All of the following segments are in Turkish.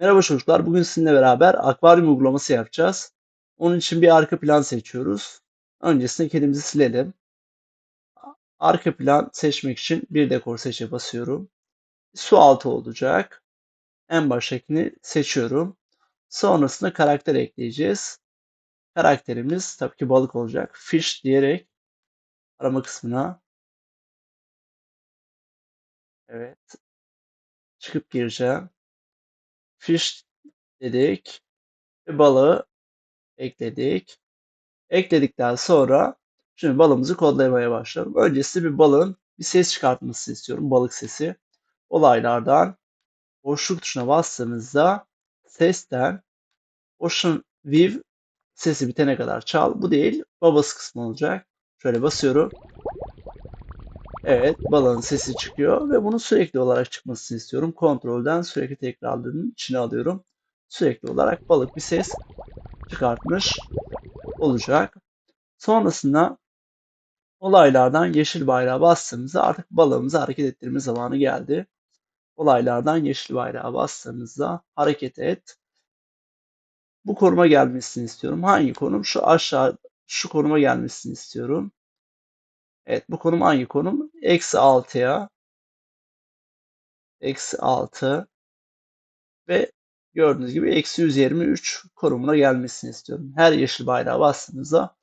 Merhaba çocuklar. Bugün sizinle beraber akvaryum uygulaması yapacağız. Onun için bir arka plan seçiyoruz. Öncesinde kedimizi silelim. Arka plan seçmek için bir dekor seçe basıyorum. Su altı olacak. En baştakini seçiyorum. Sonrasında karakter ekleyeceğiz. Karakterimiz tabii ki balık olacak. Fish diyerek arama kısmına evet çıkıp gireceğim. Fish dedik ve balığı ekledik. Ekledikten sonra şimdi balığımızı kodlamaya başlıyorum. Öncesinde bir balığın bir ses çıkartmasını istiyorum. Balık sesi. Olaylardan boşluk tuşuna bastığımızda sesten Ocean View sesi bitene kadar çal. Bu değil. Babası kısmı olacak. Şöyle basıyorum. Evet. Balığın sesi çıkıyor ve bunun sürekli olarak çıkmasını istiyorum. Kontrolden sürekli tekrarlarının içine alıyorum. Sürekli olarak balık bir ses çıkartmış olacak. Sonrasında olaylardan yeşil bayrağı bastığımızda artık balığımızı hareket ettirme zamanı geldi. Olaylardan yeşil bayrağı bastığımızda hareket et. Bu konuma gelmesini istiyorum. Hangi konum? Şu aşağı şu konuma gelmesini istiyorum. Evet bu konum hangi konum? Eksi 6'ya eksi 6 ve gördüğünüz gibi eksi 123 konumuna gelmesini istiyorum. Her yeşil bayrağı bastığınızda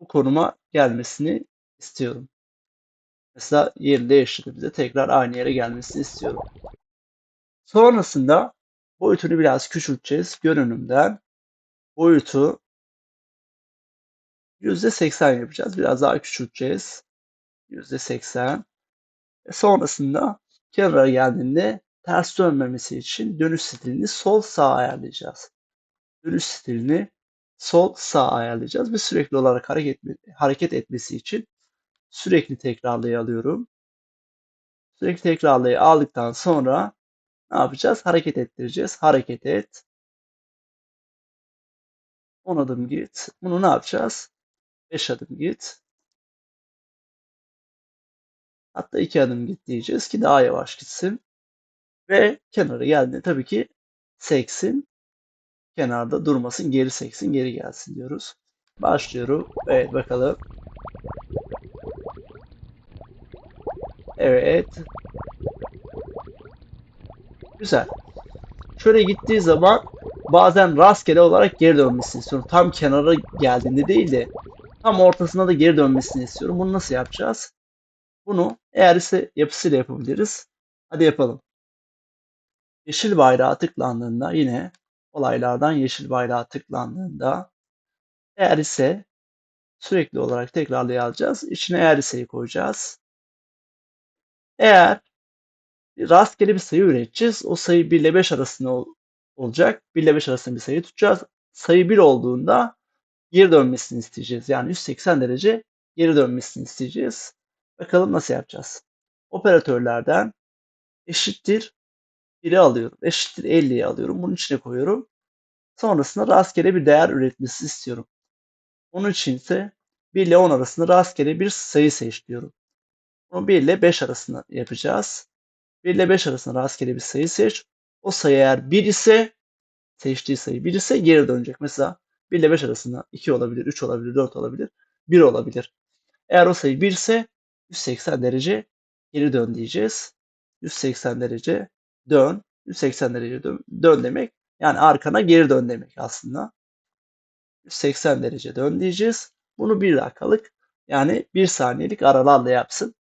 bu konuma gelmesini istiyorum. Mesela yerini değiştirdiğimizde tekrar aynı yere gelmesini istiyorum. Sonrasında boyutunu biraz küçülteceğiz. Görünümden boyutu %80 yapacağız. Biraz daha küçülteceğiz. %80. E sonrasında kenara geldiğinde ters dönmemesi için dönüş stilini sol sağ ayarlayacağız. Dönüş stilini sol sağ ayarlayacağız ve sürekli olarak hareket, hareket etmesi için sürekli tekrarlayı alıyorum. Sürekli tekrarlayı aldıktan sonra ne yapacağız? Hareket ettireceğiz. Hareket et. 10 adım git. Bunu ne yapacağız? 5 adım git. Hatta 2 adım git diyeceğiz ki daha yavaş gitsin. Ve kenara geldiğinde tabii ki seksin. Kenarda durmasın, geri seksin, geri gelsin diyoruz. Başlıyorum. Evet bakalım. Evet. Güzel. Şöyle gittiği zaman bazen rastgele olarak geri dönmesini istiyorum. Tam kenara geldiğinde değil de tam ortasına da geri dönmesini istiyorum. Bunu nasıl yapacağız? Bunu eğer ise yapısıyla yapabiliriz. Hadi yapalım. Yeşil bayrağa tıklandığında yine olaylardan yeşil bayrağa tıklandığında eğer ise sürekli olarak tekrarlayacağız. İçine eğer ise'yi koyacağız. Eğer rastgele bir sayı üreteceğiz. O sayı 1 ile 5 arasında ol- olacak. 1 ile 5 arasında bir sayı tutacağız. Sayı 1 olduğunda geri dönmesini isteyeceğiz. Yani 180 derece geri dönmesini isteyeceğiz. Bakalım nasıl yapacağız. Operatörlerden eşittir 1'i alıyorum. Eşittir 50'yi alıyorum. Bunun içine koyuyorum. Sonrasında rastgele bir değer üretmesi istiyorum. Onun için ise 1 ile 10 arasında rastgele bir sayı seç diyorum. Bunu 1 ile 5 arasında yapacağız. 1 ile 5 arasında rastgele bir sayı seç. O sayı eğer 1 ise seçtiği sayı 1 ise geri dönecek. Mesela 1 ile 5 arasında 2 olabilir, 3 olabilir, 4 olabilir, 1 olabilir. Eğer o sayı 1 ise 180 derece geri dön diyeceğiz. 180 derece dön. 180 derece dön, dön demek. Yani arkana geri dön demek aslında. 180 derece dön diyeceğiz. Bunu 1 dakikalık yani 1 saniyelik aralarla yapsın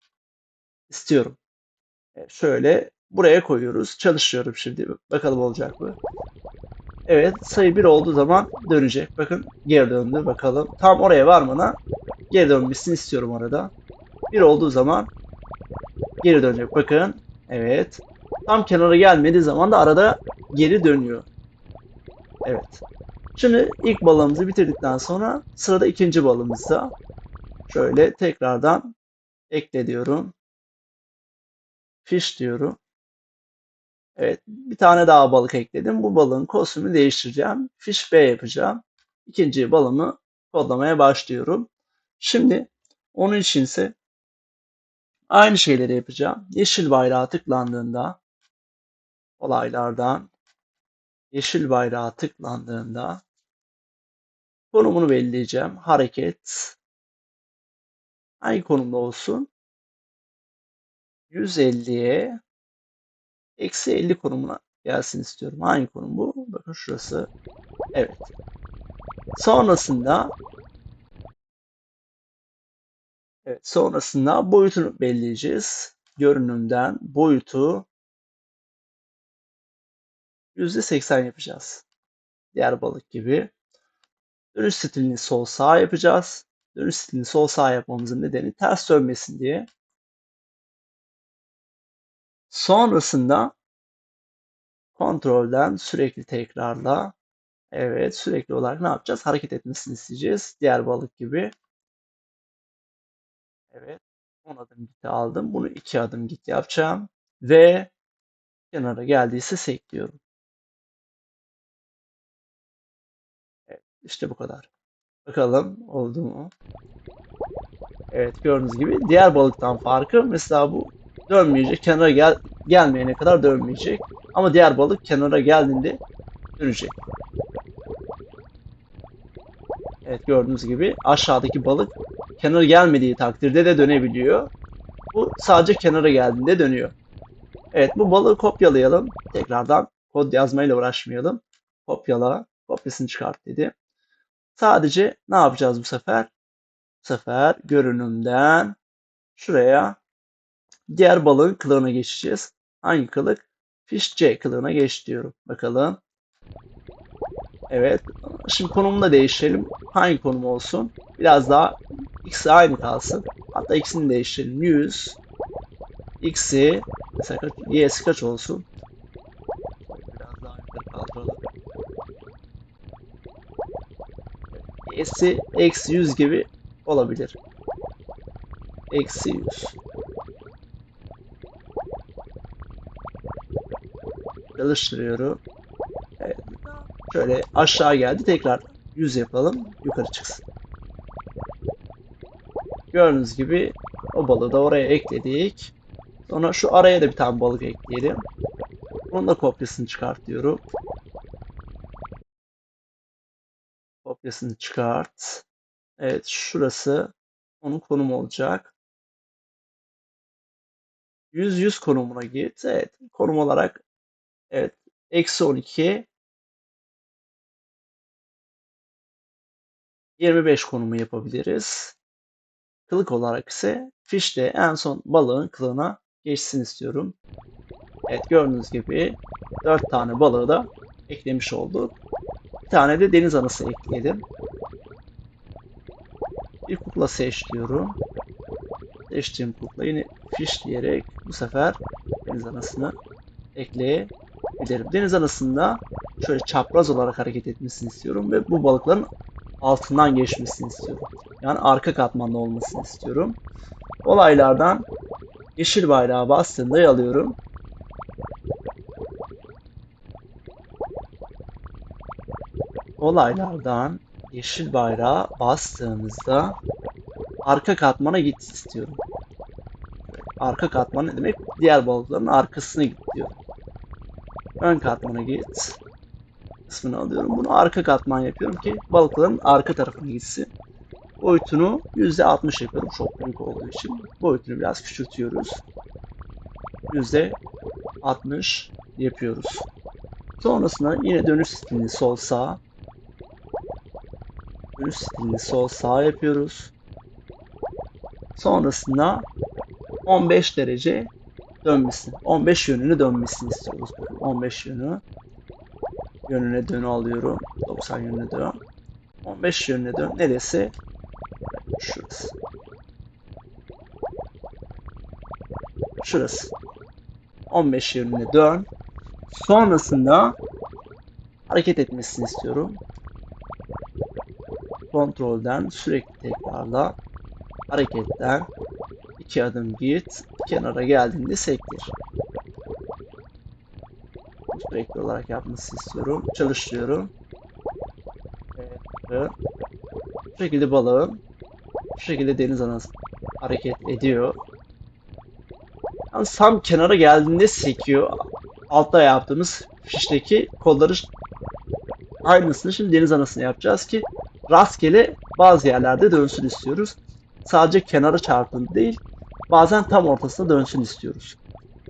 istiyorum. Şöyle buraya koyuyoruz. Çalışıyorum şimdi. Bakalım olacak mı? Evet sayı 1 olduğu zaman dönecek. Bakın geri döndü bakalım. Tam oraya varmana geri dönmesini istiyorum orada. 1 olduğu zaman geri dönecek. Bakın. Evet. Tam kenara gelmediği zaman da arada geri dönüyor. Evet. Şimdi ilk balığımızı bitirdikten sonra sırada ikinci balığımızda şöyle tekrardan ekle diyorum. Fish diyorum. Evet, bir tane daha balık ekledim. Bu balığın kostümünü değiştireceğim. Fish B yapacağım. İkinci balığımı kodlamaya başlıyorum. Şimdi onun içinse aynı şeyleri yapacağım. Yeşil bayrağı tıklandığında olaylardan yeşil bayrağa tıklandığında konumunu belirleyeceğim. Hareket hangi konumda olsun? 150'ye eksi 50 konumuna gelsin istiyorum. Hangi konum bu? Bakın şurası. Evet. Sonrasında evet, sonrasında boyutunu belirleyeceğiz. Görünümden boyutu %80 yapacağız. Diğer balık gibi. Dönüş stilini sol sağ yapacağız. Dönüş stilini sol sağ yapmamızın nedeni ters dönmesin diye. Sonrasında kontrolden sürekli tekrarla evet sürekli olarak ne yapacağız? Hareket etmesini isteyeceğiz. Diğer balık gibi. Evet. 10 adım git aldım. Bunu 2 adım git yapacağım. Ve kenara geldiyse sekliyorum. Evet. işte bu kadar. Bakalım oldu mu? Evet gördüğünüz gibi diğer balıktan farkı mesela bu dönmeyecek. Kenara gel gelmeyene kadar dönmeyecek. Ama diğer balık kenara geldiğinde dönecek. Evet gördüğünüz gibi aşağıdaki balık kenara gelmediği takdirde de dönebiliyor. Bu sadece kenara geldiğinde dönüyor. Evet bu balığı kopyalayalım. Tekrardan kod yazmayla uğraşmayalım. Kopyala. Kopyasını çıkart dedi. Sadece ne yapacağız bu sefer? Bu sefer görünümden şuraya diğer balığın kılığına geçeceğiz. Hangi kılık? Fish C kılığına geç diyorum. Bakalım. Evet. Şimdi konumunu da değiştirelim. Hangi konum olsun? Biraz daha X aynı kalsın. Hatta X'ini değiştirelim. 100 X'i mesela kaç, Y'si kaç olsun? Biraz daha yukarı kaldıralım. Y'si eksi 100 gibi olabilir. Eksi 100. Çalıştırıyorum. Evet. Şöyle aşağı geldi. Tekrar 100 yapalım. Yukarı çıksın. Gördüğünüz gibi o balığı da oraya ekledik. Sonra şu araya da bir tane balık ekleyelim. Bunun da kopyasını çıkartıyorum. Kopyasını çıkart. Evet şurası onun konumu olacak. 100 100 konumuna git. Evet konum olarak evet eksi 12 25 konumu yapabiliriz. Kılık olarak ise fişte en son balığın kılığına geçsin istiyorum. Evet gördüğünüz gibi 4 tane balığı da eklemiş olduk. Bir tane de deniz anası ekleyelim. Bir kukla seç diyorum. Seçtiğim kukla yine fiş diyerek bu sefer deniz anasını ekleyebilirim. Deniz anasında şöyle çapraz olarak hareket etmesini istiyorum ve bu balıkların altından geçmesini istiyorum. Yani arka katmanlı olmasını istiyorum. Olaylardan yeşil bayrağı bastığında alıyorum. Olaylardan yeşil bayrağı bastığımızda arka katmana git istiyorum. Arka katman ne demek? Diğer balıkların arkasına git diyorum. Ön katmana git. Kısmını alıyorum. Bunu arka katman yapıyorum ki balıkların arka tarafına gitsin. Boyutunu %60 yapıyorum çok büyük olduğu için. Boyutunu biraz küçültüyoruz. %60 yapıyoruz. Sonrasında yine dönüş stilini sol sağ. Dönüş stilini sol sağ yapıyoruz. Sonrasında 15 derece dönmesini, 15 yönünü dönmesini istiyoruz. 15 yönü yönüne dön alıyorum. 90 yönüne dön. 15 yönüne dön. Neresi? Şurası. Şurası. 15 yönüne dön. Sonrasında hareket etmesini istiyorum. Kontrolden sürekli tekrarla hareketten iki adım git. Kenara geldiğinde sektir. Sürekli olarak yapması istiyorum. Çalıştırıyorum. Evet. Bu şekilde balığım bu şekilde deniz anası hareket ediyor. Yalnız tam kenara geldiğinde sekiyor. Altta yaptığımız fişteki kodları aynısını şimdi deniz anasını yapacağız ki rastgele bazı yerlerde dönsün istiyoruz. Sadece kenarı çarpın değil, bazen tam ortasına dönsün istiyoruz.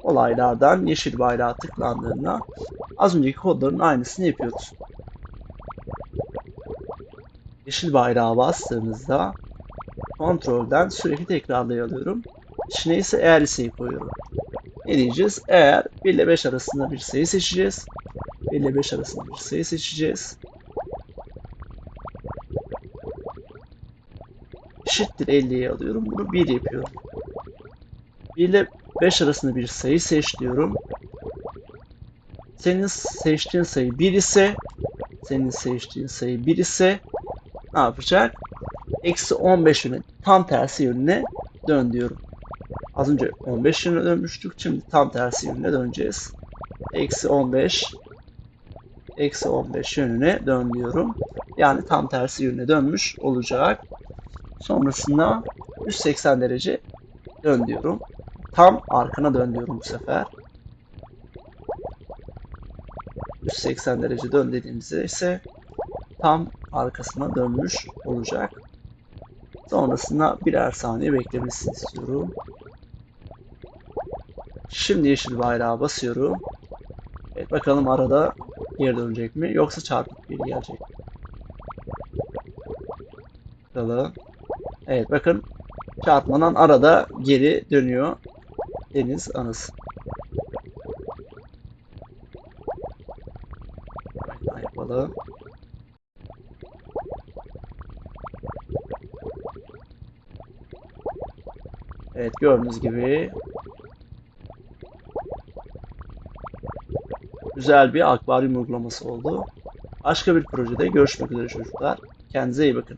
Olaylardan yeşil bayrağa tıklandığında az önceki kodların aynısını yapıyoruz. Yeşil bayrağa bastığımızda kontrolden sürekli tekrarlayalım. İçine ise eğer liseyi koyuyorum. Ne diyeceğiz? Eğer 1 ile 5 arasında bir sayı seçeceğiz. 1 ile 5 arasında bir sayı seçeceğiz. Eşittir 50'yi alıyorum. Bunu 1 yapıyorum. 1 ile 5 arasında bir sayı seç diyorum. Senin seçtiğin sayı 1 ise senin seçtiğin sayı 1 ise ne yapacak? Eksi 15 yönü tam tersi yönüne dön diyorum. Az önce 15 yönüne dönmüştük. Şimdi tam tersi yönüne döneceğiz. Eksi 15 eksi 15 yönüne dön diyorum. Yani tam tersi yönüne dönmüş olacak. Sonrasında 180 derece dön diyorum. Tam arkana dön diyorum bu sefer. 180 derece dön dediğimizde ise tam arkasına dönmüş olacak. Sonrasında birer saniye beklemesini istiyorum. Şimdi yeşil bayrağa basıyorum. Evet bakalım arada geri dönecek mi yoksa çarpıp geri gelecek mi? Bakalım. Evet bakın çarpmadan arada geri dönüyor deniz anası. Daha yapalım. Evet gördüğünüz gibi güzel bir akvaryum uygulaması oldu. Başka bir projede görüşmek üzere çocuklar. Kendinize iyi bakın.